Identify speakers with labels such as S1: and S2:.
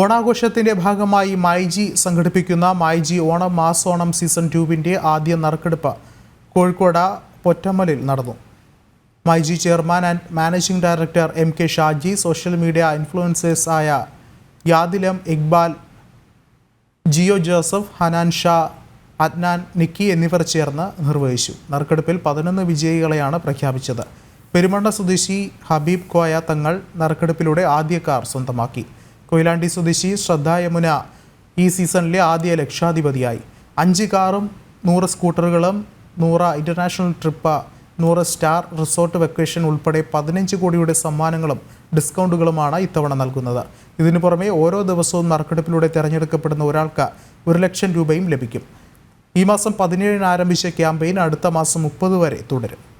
S1: ഓണാഘോഷത്തിന്റെ ഭാഗമായി മൈജി സംഘടിപ്പിക്കുന്ന my G Onam mass Onam season ട്യൂബിന്റെ ആദ്യ നറുക്കെടുപ്പ് കോഴിക്കോട് പൊറ്റമ്മലിൽ നടന്നു. My G chairman and managing director M K Shaji social media influencers ആയ യാദിലം ഇക്ബാൽ ജിയോ ജോസഫ് ഹനാൻ ഷാ അദ്നാൻ നിക്കി എന്നിവർ ചേർന്ന് നിർവഹിച്ചു. നറുക്കെടുപ്പിൽ പതിനൊന്ന് വിജയികളെയാണ് പ്രഖ്യാപിച്ചത്. പെരുമണ്ണ സ്വദേശി ഹബീബ് കോയ തങ്ങൾ നറുക്കെടുപ്പിലൂടെ ആദ്യ കാർ സ്വന്തമാക്കി. കൊയിലാണ്ടി സ്വദേശി ശ്രദ്ധ യമുന ഈ സീസണിലെ ആദ്യ ലക്ഷാധിപതിയായി. അഞ്ച് കാറും നൂറ് സ്കൂട്ടറുകളും നൂറ് ഇന്റർനാഷണൽ ട്രിപ്പ് നൂറ് സ്റ്റാർ റിസോർട്ട് വെക്കേഷൻ ഉൾപ്പെടെ പതിനഞ്ച് കോടിയുടെ സമ്മാനങ്ങളും ഡിസ്കൗണ്ടുകളുമാണ് ഇത്തവണ നൽകുന്നത്. ഇതിനു പുറമെ ഓരോ ദിവസവും നറുക്കെടുപ്പിലൂടെ തിരഞ്ഞെടുക്കപ്പെടുന്ന ഒരാൾക്ക് ഒരു ലക്ഷം രൂപയും ലഭിക്കും. ഈ മാസം പതിനേഴിന് ആരംഭിച്ച ക്യാമ്പയിൻ അടുത്ത മാസം മുപ്പത് വരെ തുടരും.